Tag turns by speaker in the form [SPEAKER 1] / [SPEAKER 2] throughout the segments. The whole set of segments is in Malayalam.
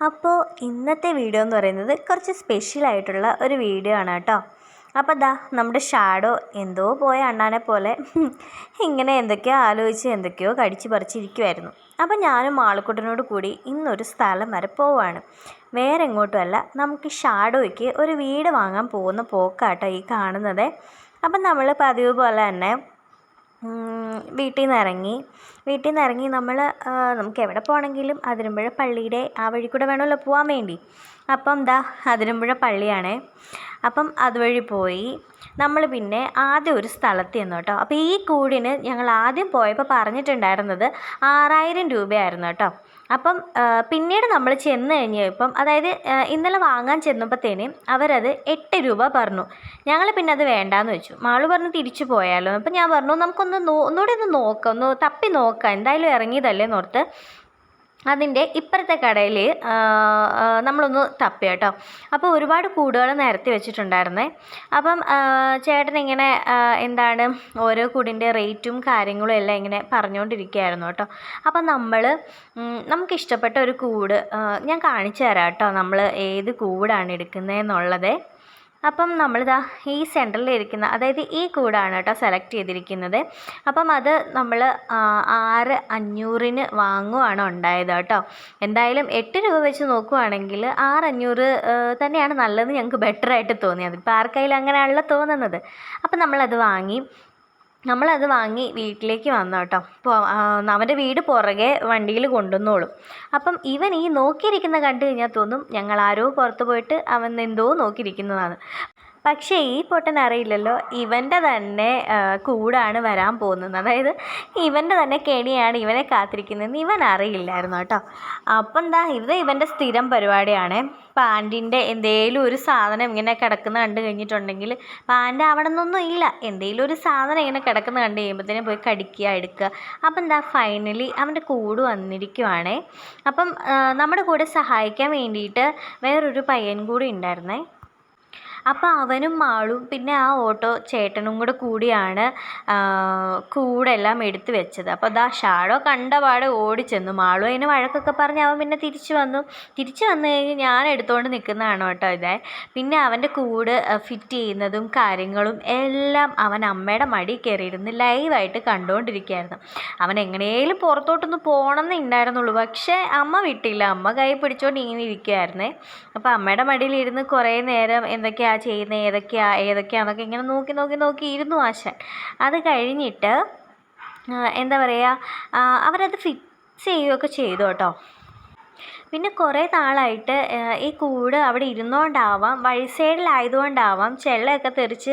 [SPEAKER 1] അപ്പോൾ ഇന്നത്തെ വീഡിയോ എന്ന് പറയുന്നത് കുറച്ച് സ്പെഷ്യൽ ആയിട്ടുള്ള ഒരു വീഡിയോ ആണ് കേട്ടോ. അപ്പോൾ ദാ നമ്മുടെ ഷാഡോ എന്തോ പോയ അണ്ണാനെ പോലെ ഇങ്ങനെ എന്തൊക്കെയോ ആലോചിച്ച് എന്തൊക്കെയോ കടിച്ചു പറിച്ചിരിക്കുമായിരുന്നു അപ്പോൾ ഞാനും ആൾക്കുട്ടനോട് കൂടി ഇന്നൊരു സ്ഥലം വരെ പോവാണ്. വേറെ എങ്ങോട്ടുമല്ല നമുക്ക് ഷാഡോയ്ക്ക് ഒരു വീട് വാങ്ങാൻ പോകുന്ന പോക്കാട്ടോ ഈ കാണുന്നത്. അപ്പം നമ്മൾ പതിവ് പോലെ തന്നെ വീട്ടിൽ നിന്ന് ഇറങ്ങി വീട്ടിൽ നിന്ന് ഇറങ്ങി നമ്മൾ നമുക്ക് എവിടെ പോകണമെങ്കിലും അതിരമ്പുഴ പള്ളിയുടെ ആ വഴി കൂടെ വേണമല്ലോ പോകാൻ വേണ്ടി. അപ്പം ദാ അതിരമ്പുഴ പള്ളിയാണേ. അപ്പം അതുവഴി പോയി. നമ്മൾ പിന്നെ ആദ്യം ഒരു സ്ഥലത്ത് ചെന്നു കേട്ടോ. അപ്പോൾ ഈ കൂടിന് ഞങ്ങൾ ആദ്യം പോയപ്പോൾ പറഞ്ഞിട്ടുണ്ടായിരുന്നത് ആറായിരം രൂപയായിരുന്നു കേട്ടോ. അപ്പം പിന്നീട് നമ്മൾ ചെന്ന് കഴിഞ്ഞപ്പം അതായത് ഇന്നലെ വാങ്ങാൻ ചെന്നപ്പോഴത്തേനും അവരത് എട്ട് രൂപ പറഞ്ഞു. ഞങ്ങൾ പിന്നെ അത് വേണ്ടാന്ന് വെച്ചു. മാൾ പറഞ്ഞു തിരിച്ചു പോയാലോ. അപ്പം ഞാൻ പറഞ്ഞു നമുക്കൊന്ന് ഒന്നുകൂടി ഒന്ന് നോക്കാം ഒന്ന് തപ്പി നോക്കാം. എന്തായാലും ഇറങ്ങിയതല്ലേ നോർത്ത് അതിന്റെ ഇപ്പുറത്തെ കടയിൽ നമ്മളൊന്ന് തപ്പി കേട്ടോ. അപ്പോൾ ഒരുപാട് കൂടുകൾ നിരത്തി വെച്ചിട്ടുണ്ടായിരുന്നേ. അപ്പം ചേട്ടൻ ഇങ്ങനെ എന്താണ് ഓരോ കൂടിന്റെ റേറ്റും കാര്യങ്ങളും എല്ലാം ഇങ്ങനെ പറഞ്ഞുകൊണ്ടിരിക്കുകയായിരുന്നു കേട്ടോ. അപ്പം നമ്മൾ നമുക്കിഷ്ടപ്പെട്ട ഒരു കൂട് ഞാൻ കാണിച്ചു തരാം കേട്ടോ. നമ്മൾ ഏത് കൂടാണ് എടുക്കുന്നതെന്നുള്ളത്. അപ്പം നമ്മളിതാ ഈ സെന്ററിലിരിക്കുന്ന അതായത് ഈ കൂടാണ് കേട്ടോ സെലക്ട് ചെയ്തിരിക്കുന്നത്. അപ്പം അത് നമ്മൾ ആറ് അഞ്ഞൂറിന് വാങ്ങുവാണ് ഉണ്ടായത് കേട്ടോ. എന്തായാലും എട്ട് രൂപ വെച്ച് നോക്കുവാണെങ്കിൽ ആറ് അഞ്ഞൂറ് തന്നെയാണ് നല്ലത് ഞങ്ങൾക്ക് ബെറ്ററായിട്ട് തോന്നിയത്. ഇപ്പോൾ ആർക്കായാലും അങ്ങനെയാണല്ലോ തോന്നുന്നത്. അപ്പം നമ്മളത് വാങ്ങി. നമ്മളത് വാങ്ങി വീട്ടിലേക്ക് വന്നു കേട്ടോ അപ്പോൾ അവന്റെ വീട് പുറകെ വണ്ടിയിൽ കൊണ്ടുവന്നോളും. അപ്പം ഇവൻ ഈ നോക്കിയിരിക്കുന്ന കണ്ടു കഴിഞ്ഞാൽ തോന്നും ഞങ്ങൾ ആരോ പുറത്ത് പോയിട്ട് അവൻ എന്തോ നോക്കിയിരിക്കുന്നതാണ്. പക്ഷേ ഈ പൊട്ടൻ അറിയില്ലല്ലോ. ഇവന്റെ തന്നെ കൂടാണ് വരാൻ പോകുന്നത്. അതായത് ഇവന്റെ തന്നെ കെണിയാണ് ഇവനെ കാത്തിരിക്കുന്നതെന്ന് ഇവൻ അറിയില്ലായിരുന്നു കേട്ടോ. അപ്പം എന്താ ഇത് ഇവന്റെ സ്ഥിരം പരിപാടിയാണ്. പാന്റിന്റെ എന്തേലും ഒരു സാധനം ഇങ്ങനെ കിടക്കുന്ന കണ്ടു കഴിഞ്ഞിട്ടുണ്ടെങ്കിൽ പാണ്ട അവിടെ നിന്നൊന്നും ഇല്ല. എന്തേലും ഒരു സാധനം ഇങ്ങനെ കിടക്കുന്ന കണ്ടു കഴിയുമ്പോഴത്തേനും പോയി കടിക്കുക എടുക്കുക. അപ്പം എന്താ ഫൈനലി അവന്റെ കൂട് വന്നിരിക്കുവാണേ. അപ്പം നമ്മുടെ കൂടെ സഹായിക്കാൻ വേണ്ടിയിട്ട് വേറൊരു പയ്യൻ കൂടി ഉണ്ടായിരുന്നേ. അപ്പോൾ അവനും മാളും പിന്നെ ആ ഓട്ടോ ചേട്ടനും കൂടെ കൂടിയാണ് കൂടെല്ലാം എടുത്ത് വെച്ചത്. അപ്പോൾ ദാ ഷാഡോ കണ്ടപാടെ ഓടിച്ചെന്നു. മാളു അതിന് വഴക്കൊക്കെ പറഞ്ഞ് അവൻ പിന്നെ തിരിച്ചു വന്നു. തിരിച്ചു വന്നു കഴിഞ്ഞ് ഞാൻ എടുത്തുകൊണ്ട് നിൽക്കുന്നതാണ് കേട്ടോ ഇതേ. പിന്നെ അവന്റെ കൂട് ഫിറ്റ് ചെയ്യുന്നതും കാര്യങ്ങളും എല്ലാം അവൻ അമ്മയുടെ മടി കയറിയിരുന്ന് ലൈവായിട്ട് കണ്ടുകൊണ്ടിരിക്കുകയായിരുന്നു അവൻ എങ്ങനെയും പുറത്തോട്ടൊന്ന് പോകണമെന്ന് ഉണ്ടായിരുന്നുള്ളൂ പക്ഷേ അമ്മ വിട്ടില്ല. അമ്മ കൈ പിടിച്ചുകൊണ്ട് ഇങ്ങനെ ഇരിക്കുമായിരുന്നേ അപ്പോൾ അമ്മയുടെ മടിയിലിരുന്ന് കുറേ നേരം എന്തൊക്കെയാണ് ചെയ്യുന്നത് ഏതൊക്കെയാണ് ഏതൊക്കെയാണെന്നൊക്കെ ഇങ്ങനെ നോക്കി നോക്കി നോക്കി ഇരുന്നു ആശാൻ. അത് കഴിഞ്ഞിട്ട് എന്താ പറയുക അവരത് ഫിക്സ് ചെയ്യുകയൊക്കെ ചെയ്തു കേട്ടോ. പിന്നെ കുറേ നാളായിട്ട് ഈ കൂട് അവിടെ ഇരുന്നുകൊണ്ടാവാം വഴി സൈഡിലായതുകൊണ്ടാവാം ചെള്ളയൊക്കെ തെറിച്ച്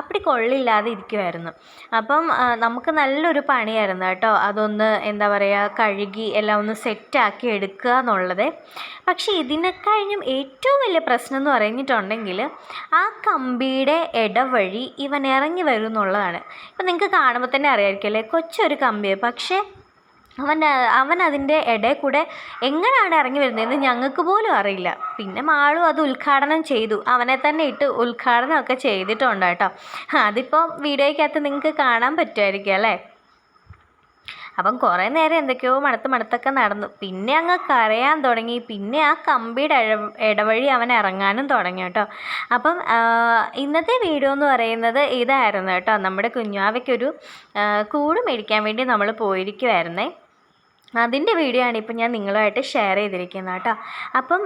[SPEAKER 1] അപ്പടി കൊള്ളില്ലാതെ ഇരിക്കുമായിരുന്നു അപ്പം നമുക്ക് നല്ലൊരു പണിയായിരുന്നു കേട്ടോ അതൊന്ന് എന്താ പറയുക കഴുകി എല്ലാം ഒന്ന് സെറ്റാക്കി എടുക്കുക എന്നുള്ളത്. പക്ഷേ ഇതിനെക്കഴിഞ്ഞും ഏറ്റവും വലിയ പ്രശ്നം എന്ന് പറഞ്ഞിട്ടുണ്ടെങ്കിൽ ആ കമ്പിയുടെ ഇടവഴി ഇവൻ ഇറങ്ങി വരും എന്നുള്ളതാണ്. ഇപ്പം നിങ്ങൾക്ക് കാണുമ്പോൾ തന്നെ അറിയാമായിരിക്കും അല്ലേ കൊച്ചൊരു കമ്പിയാണ് പക്ഷേ അവൻ അവൻ അതിന്റെ ഇടയിൽ കൂടെ എങ്ങനെയാണ് ഇറങ്ങി വരുന്നതെന്ന് ഞങ്ങൾക്ക് പോലും അറിയില്ല. പിന്നെ മാളും അത് ഉദ്ഘാടനം ചെയ്തു. അവനെ തന്നെ ഇട്ട് ഉദ്ഘാടനമൊക്കെ ചെയ്തിട്ടുണ്ട് കേട്ടോ. അതിപ്പോൾ വീഡിയോയ്ക്കകത്ത് നിങ്ങൾക്ക് കാണാൻ പറ്റുമായിരിക്കും അല്ലേ? അപ്പം കുറേ നേരം എന്തൊക്കെയോ മടുത്ത് മടുത്തൊക്കെ നടന്നു. പിന്നെ അങ്ങ് കരയാൻ തുടങ്ങി. പിന്നെ ആ കമ്പിയുടെ ഇടവഴി അവൻ ഇറങ്ങാനും തുടങ്ങി കേട്ടോ. അപ്പം ഇന്നത്തെ വീഡിയോ എന്ന് പറയുന്നത് ഇതായിരുന്നു കേട്ടോ. നമ്മുടെ കുഞ്ഞാവയ്ക്കൊരു കൂട് മേടിക്കാൻ വേണ്ടി നമ്മൾ പോയിരിക്കുമായിരുന്നേ അതിന്റെ വീഡിയോ ആണ് ഇപ്പം ഞാൻ നിങ്ങളുമായിട്ട് ഷെയർ ചെയ്തിരിക്കുന്നത് കേട്ടോ. അപ്പം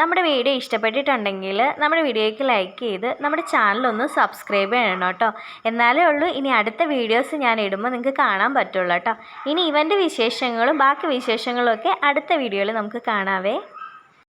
[SPEAKER 1] നമ്മുടെ വീഡിയോ ഇഷ്ടപ്പെട്ടിട്ടുണ്ടെങ്കിൽ നമ്മുടെ വീഡിയോയ്ക്ക് ലൈക്ക് ചെയ്ത് നമ്മുടെ ചാനലൊന്ന് സബ്സ്ക്രൈബ് ചെയ്യണം കേട്ടോ. എന്നാലേ ഉള്ളൂ ഇനി അടുത്ത വീഡിയോസ് ഞാൻ ഇടുമ്പോൾ നിങ്ങൾക്ക് കാണാൻ പറ്റുള്ളൂ കേട്ടോ. ഇനി ഇവന്റെ വിശേഷങ്ങളും ബാക്കി വിശേഷങ്ങളും ഒക്കെ അടുത്ത വീഡിയോയിൽ നമുക്ക് കാണാവേ.